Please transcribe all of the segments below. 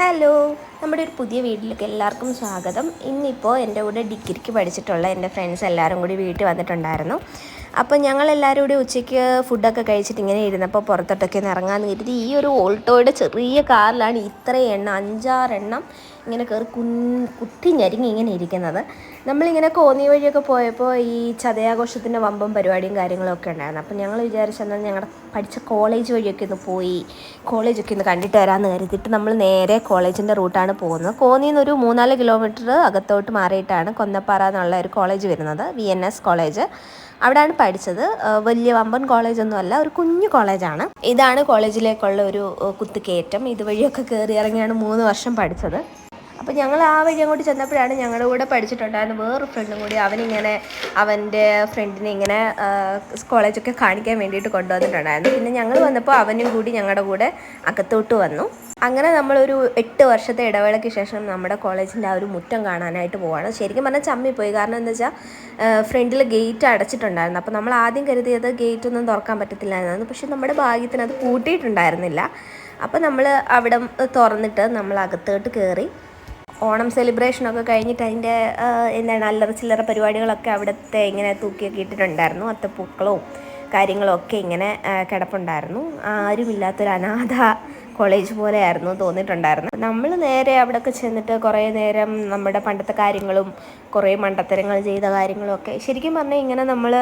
Hello നമ്മുടെ ഒരു പുതിയ വീട്ടിലേക്ക് എല്ലാവർക്കും സ്വാഗതം. ഇന്നിപ്പോൾ എന്റെ കൂടെ ഡിഗ്രിക്ക് പഠിച്ചിട്ടുള്ള എന്റെ ഫ്രണ്ട്സ് എല്ലാവരും കൂടി വീട്ടിൽ വന്നിട്ടുണ്ടായിരുന്നു. അപ്പോൾ ഞങ്ങളെല്ലാവരും കൂടി ഉച്ചയ്ക്ക് ഫുഡൊക്കെ കഴിച്ചിട്ട് ഇങ്ങനെ ഇരുന്നപ്പോൾ പുറത്തോട്ടൊക്കെ ഇറങ്ങാമെന്ന് കരുതി ഈ ഒരു ഓൾട്ടോയുടെ ചെറിയ കാറിലാണ് ഇത്രയും എണ്ണം അഞ്ചാറെണ്ണം ഇങ്ങനെ കയറി കുൻ കുത്തി ഞെരുങ്ങി ഇങ്ങനെ ഇരിക്കുന്നത്. നമ്മളിങ്ങനെ കോന്നി വഴിയൊക്കെ പോയപ്പോൾ ഈ ചതയാഘോഷത്തിന്റെ വമ്പം പരിപാടിയും കാര്യങ്ങളൊക്കെ ഉണ്ടായിരുന്നു. അപ്പോൾ ഞങ്ങൾ വിചാരിച്ചെന്നാൽ ഞങ്ങളുടെ പഠിച്ച കോളേജ് വഴിയൊക്കെ ഒന്ന് പോയി കോളേജൊക്കെ ഒന്ന് കണ്ടിട്ട് വരാമെന്ന് കരുതിയിട്ട് നമ്മൾ നേരെ കോളേജിന്റെ റൂട്ടാണ് പോകുന്നത്. കോന്നിയിൽ നിന്ന് ഒരു മൂന്നാൽ കിലോമീറ്റർ അകത്തോട്ട് മാറിയിട്ടാണ് കൊന്നപ്പാറ എന്നുള്ള ഒരു കോളേജ് വരുന്നത് വി എൻ എസ് കോളേജ്. അവിടെയാണ് പഠിച്ചത്. വലിയ വമ്പൻ കോളേജൊന്നും അല്ല ഒരു കുഞ്ഞു കോളേജാണ്. ഇതാണ് കോളേജിലേക്കുള്ള ഒരു കുത്തുകയറ്റം. ഇതുവഴിയൊക്കെ കയറി ഇറങ്ങിയാണ് മൂന്ന് വർഷം പഠിച്ചത്. അപ്പോൾ ഞങ്ങൾ ആ വഴി അങ്ങോട്ട് ചെന്നപ്പോഴാണ് ഞങ്ങളുടെ കൂടെ പഠിച്ചിട്ടുണ്ടായിരുന്ന വേറൊരു ഫ്രണ്ടും കൂടി അവനിങ്ങനെ അവന്റെ ഫ്രണ്ടിനെ ഇങ്ങനെ കോളേജൊക്കെ കാണിക്കാൻ വേണ്ടിയിട്ട് കൊണ്ടുവന്നിട്ടുണ്ടായിരുന്നു. പിന്നെ ഞങ്ങൾ വന്നപ്പോൾ അവനും കൂടി ഞങ്ങളുടെ കൂടെ അകത്തോട്ട് വന്നു. അങ്ങനെ നമ്മളൊരു എട്ട് വർഷത്തെ ഇടവേളയ്ക്ക് ശേഷം നമ്മുടെ കോളേജിന്റെ ആ ഒരു മുറ്റം കാണാനായിട്ട് പോവാണ്. ശരിക്കും പറഞ്ഞാൽ ചമ്മി പോയി. കാരണം എന്താ വെച്ചാൽ ഫ്രണ്ടിൽ ഗേറ്റ് അടച്ചിട്ടുണ്ടായിരുന്നു. അപ്പോൾ നമ്മൾ ആദ്യം കരുതിയത് ഗേറ്റ് ഒന്നും തുറക്കാൻ പറ്റത്തില്ലായിരുന്നു പക്ഷേ നമ്മുടെ ഭാഗ്യത്തിന് അത് പൂട്ടിയിട്ടുണ്ടായിരുന്നില്ല. അപ്പോൾ നമ്മൾ അവിടെ തുറന്നിട്ട് നമ്മൾ അകത്തോട്ട് കയറി ഓണം സെലിബ്രേഷനൊക്കെ കഴിഞ്ഞിട്ട് അതിന്റെ എന്താണ് അല്ലറ ചില്ലറ പരിപാടികളൊക്കെ അവിടുത്തെ ഇങ്ങനെ തൂക്കിയൊക്കെ ഇട്ടിട്ടുണ്ടായിരുന്നു. അത്തപ്പൂക്കളവും കാര്യങ്ങളൊക്കെ ഇങ്ങനെ കിടപ്പുണ്ടായിരുന്നു. ആരുമില്ലാത്തൊരു അനാഥ കോളേജ് പോലെയായിരുന്നു തോന്നിയിട്ടുണ്ടായിരുന്നു നമ്മൾ നേരെ അവിടെയൊക്കെ ചെന്നിട്ട് കുറേ നേരം നമ്മുടെ പണ്ടത്തെ കാര്യങ്ങളും കുറേ മണ്ടത്തരങ്ങൾ ചെയ്ത കാര്യങ്ങളൊക്കെ ശരിക്കും പറഞ്ഞാൽ ഇങ്ങനെ നമ്മൾ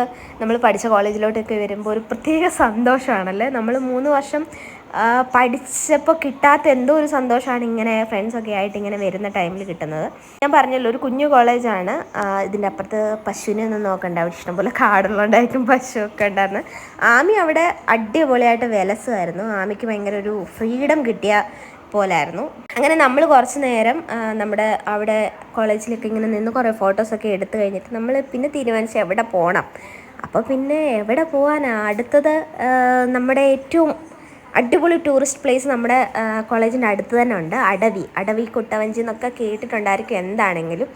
നമ്മൾ പഠിച്ച കോളേജിലോട്ടൊക്കെ വരുമ്പോൾ ഒരു പ്രത്യേക സന്തോഷമാണല്ലേ നമ്മൾ മൂന്ന് വർഷം പഠിച്ചപ്പോൾ കിട്ടാത്ത എന്തോ ഒരു സന്തോഷമാണ് ഇങ്ങനെ ഫ്രണ്ട്സൊക്കെ ആയിട്ട് ഇങ്ങനെ വരുന്ന ടൈമിൽ കിട്ടുന്നത്. ഞാൻ പറഞ്ഞല്ലോ ഒരു കുഞ്ഞു കോളേജാണ് ഇതിന്റെ അപ്പുറത്ത് പശുവിനെ ഒന്നും നോക്കണ്ട. അവിടെ ഇഷ്ടംപോലെ കാടുള്ളതുകൊണ്ടായിരിക്കും പശു ഒക്കെ ഉണ്ടായിരുന്നു. ആമി അവിടെ അടിപൊളിയായിട്ട് വിലസുമായിരുന്നു. ആമിക്ക് ഭയങ്കര ഒരു ഫ്രീഡം കിട്ടിയ പോലായിരുന്നു. അങ്ങനെ നമ്മൾ കുറച്ച് നേരം നമ്മുടെ അവിടെ കോളേജിലൊക്കെ ഇങ്ങനെ നിന്ന് കുറേ ഫോട്ടോസൊക്കെ എടുത്തു കഴിഞ്ഞിട്ട് നമ്മൾ പിന്നെ തീരുമാനിച്ച് എവിടെ പോകണം അപ്പോൾ പിന്നെ എവിടെ പോകാനാണ് അടുത്തത് നമ്മുടെ ഏറ്റവും അടിപൊളി ടൂറിസ്റ്റ് പ്ലേസ് നമ്മുടെ കോളേജിന്റെ അടുത്ത് തന്നെ ഉണ്ട് അടവി. അടവി കുട്ടവഞ്ചി എന്നൊക്കെ കേട്ടിട്ടുണ്ടായിരിക്കും എന്താണെങ്കിലും.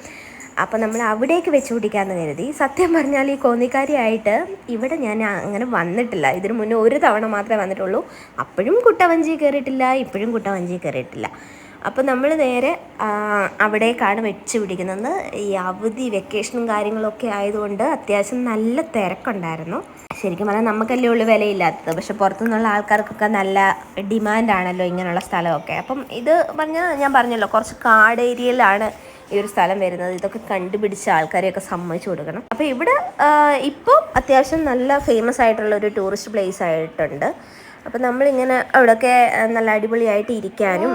അപ്പോൾ നമ്മൾ അവിടേക്ക് വെച്ച് പിടിക്കാമെന്ന് കരുതി. സത്യം പറഞ്ഞാൽ ഈ കോന്നിക്കാരിയായിട്ട് ഇവിടെ ഞാൻ അങ്ങനെ വന്നിട്ടില്ല. ഇതിനു മുന്നേ ഒരു തവണ മാത്രമേ വന്നിട്ടുള്ളൂ. അപ്പോഴും കുട്ടവഞ്ചി കയറിയിട്ടില്ല ഇപ്പോഴും കുട്ടവഞ്ചി കയറിയിട്ടില്ല. അപ്പോൾ നമ്മൾ നേരെ അവിടേക്കാണ് വെച്ച് പിടിക്കുന്നത്. ഈ അവധി വെക്കേഷനും കാര്യങ്ങളൊക്കെ ആയതുകൊണ്ട് അത്യാവശ്യം നല്ല തിരക്കുണ്ടായിരുന്നു. ശരിക്കും പറഞ്ഞാൽ നമുക്കല്ലേ ഉള്ളു വിലയില്ലാത്തത്. പക്ഷെ പുറത്തുനിന്നുള്ള ആൾക്കാർക്കൊക്കെ നല്ല ഡിമാൻഡാണല്ലോ ഇങ്ങനെയുള്ള സ്ഥലമൊക്കെ. അപ്പം ഇത് പറഞ്ഞാൽ ഞാൻ പറഞ്ഞല്ലോ കുറച്ച് കാട് ഏരിയയിലാണ് ഈ ഒരു സ്ഥലം വരുന്നത്. ഇതൊക്കെ കണ്ടുപിടിച്ച ആൾക്കാരെയൊക്കെ സമ്മതിച്ചു കൊടുക്കണം. അപ്പോൾ ഇവിടെ ഇപ്പോൾ അത്യാവശ്യം നല്ല ഫേമസ് ആയിട്ടുള്ള ഒരു ടൂറിസ്റ്റ് പ്ലേസ് ആയിട്ടുണ്ട്. അപ്പം നമ്മളിങ്ങനെ അവിടെയൊക്കെ നല്ല അടിപൊളിയായിട്ട് ഇരിക്കാനും